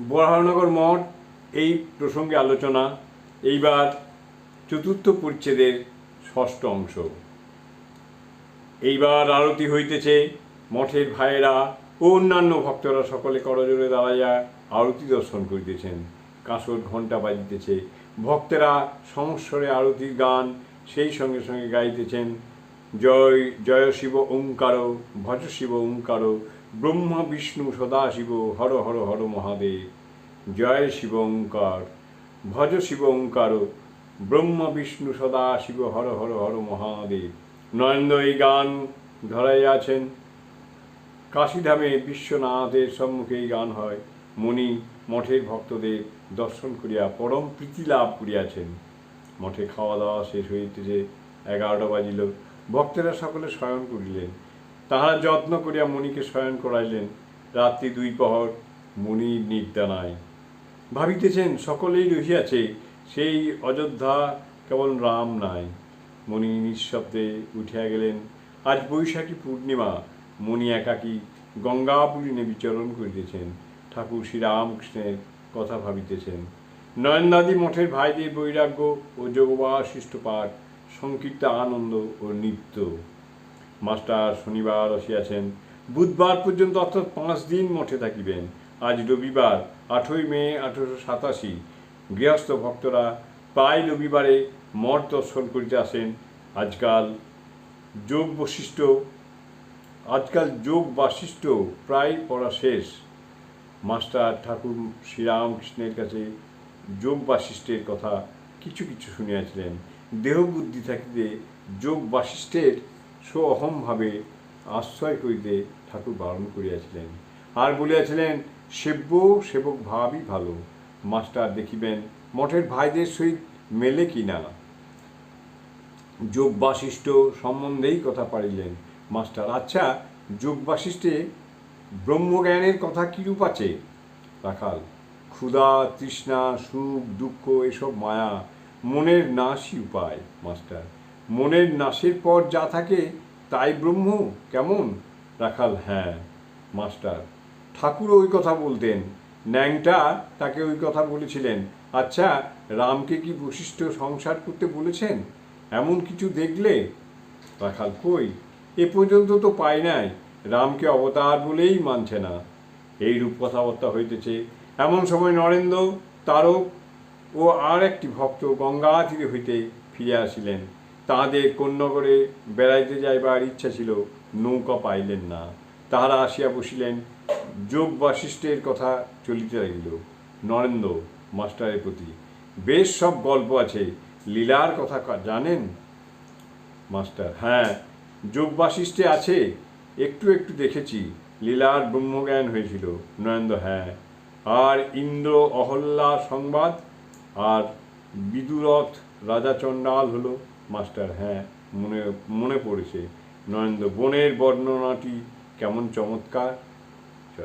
বরাহনগর মঠ, এই প্রসঙ্গে আলোচনা, এইবার চতুর্থ পরিচ্ছেদের ষষ্ঠ অংশ। এইবার আরতি হইতেছে, মঠের ভাইয়েরা ও অন্যান্য ভক্তরা সকলে করজোরে দাঁড়াইয়া আরতি দর্শন করিতেছেন। কাঁসর ঘণ্টা বাজিতেছে। ভক্তেরা সমস্বরে আরতির গান সেই সঙ্গে সঙ্গে গাইতেছেন। জয় জয় শিব ওঙ্কার ভজ শিব ওঙ্কার ব্রহ্মা, বিষ্ণু, সদাশিব, হর হর হর মহাদেব, জয় শিব ওঙ্কার, ভজ শিব ওঙ্কার, ব্রহ্ম, বিষ্ণু সদা শিব হর হর হর মহাদেব। নরেন্দ্র এই গান ধরাইয়াছেন কাশীধামে বিশ্বনাথের সম্মুখে এই গান হয়। মুনি, মঠের ভক্তদের দর্শন করিয়া পরম প্রীতি লাভ করিয়াছেন। মঠে খাওয়া দাওয়া শেষ হইতেছে, এগারোটা বাজিল। ভক্তেরা সকলে শয়ন করিলেন। তাহারা যত্ন করিয়া মণিকে শয়ন করাইলেন। রাত্রি দুই প্রহর মণির নাই। ভাবিতেছেন সকলেই রহিয়াছে, সেই অযোধ্যা কেবল রাম নাই। মণি নিঃশব্দে উঠিয়া গেলেন। আজ বৈশাখী পূর্ণিমা মণি একাকী গঙ্গাপুরিণে বিচরণ করিতেছেন। ঠাকুর শ্রীরামকৃষ্ণের কথা ভাবিতেছেন। নয়নদাদি মঠের ভাইদের বৈরাগ্য ও যোগবাশিষ্ট পাঠ, সংক্ষিপ্ত আনন্দ ও নৃত্য। মাস্টার শনিবার আসিয়াছেন। বুধবার পর্যন্ত অর্থাৎ পাঁচ দিন মঠে থাকিবেন। আজ রবিবার আঠই মে আঠেরোশো সাতাশি। গৃহস্থ ভক্তরা প্রায় রবিবারে মঠ দর্শন করিতে আসেন। আজকাল যোগ বৈশিষ্ট্য আজকাল যোগ বাশিষ্ঠ প্রায় পড়া শেষ। মাস্টার ঠাকুর শ্রীরামকৃষ্ণের কাছে যোগ বাশিষ্ঠের কথা কিছু কিছু শুনিয়াছিলেন। দেহ বুদ্ধি থাকিতে যোগ বাশিষ্ঠের সো অহমভাবে আশ্রয় করিতে ঠাকুর বারণ করিয়াছিলেন। আর বলিয়াছিলেন সেব্য সেবক ভাবই ভালো। মাস্টার দেখিবেন, মঠের ভাইদের সহিত মেলে কি না? যোগ বাশিষ্ঠ সম্বন্ধেই কথা পারিলেন মাস্টার। আচ্ছা যোগ বাশিষ্ঠে ব্রহ্মজ্ঞানের কথা কিরূপ আছে? রাখাল, ক্ষুধা, তৃষ্ণা, সুখ, দুঃখ, এসব মায়া, মনের নাশই উপায়, মাস্টার। মনের নাশের পর যা থাকে তাই ব্রহ্ম, কেমন? রাখাল হ্যাঁ মাস্টার। ঠাকুর ওই কথা বলতেন। ন্যাংটা তাকে ওই কথা বলেছিলেন। আচ্ছা রামকে কি বৈশিষ্ট্য সংসার করতে বলেছেন? এমন কিছু দেখলে? রাখাল, কই? এ পর্যন্ত তো পাই নাই। রামকে অবতার বলেই মানছে না। এই রূপ কথাবার্তা হইতেছে। এমন সময় নরেন্দ্র, তারক ও আর একটি ভক্ত গঙ্গা তীরে হইতে ফিরে আসিলেন। তাহাদের কন্যগরে বেড়াইতে যাইবার ইচ্ছা ছিল, নৌকা পাইলেন না। তাহারা আসিয়া বসিলেন। যোগ বাশিষ্ঠের কথা চলিতে লাগিল। নরেন্দ্র, মাস্টারের প্রতি, বেশ সব গল্প আছে। লীলার কথা জানেন? মাস্টার হ্যাঁ যোগ বাশিষ্ঠে আছে। একটু একটু দেখেছি। লীলার ব্রহ্মজ্ঞান হয়েছিল। নরেন্দ্র হ্যাঁ। আর ইন্দ্র অহল্যা সংবাদ? আর বিদুরথ রাজা চণ্ডাল হলো? মাস্টার হ্যাঁ মনে মনে পড়েছে। নরেন্দ্র বনের বর্ণনাটি কেমন চমৎকার।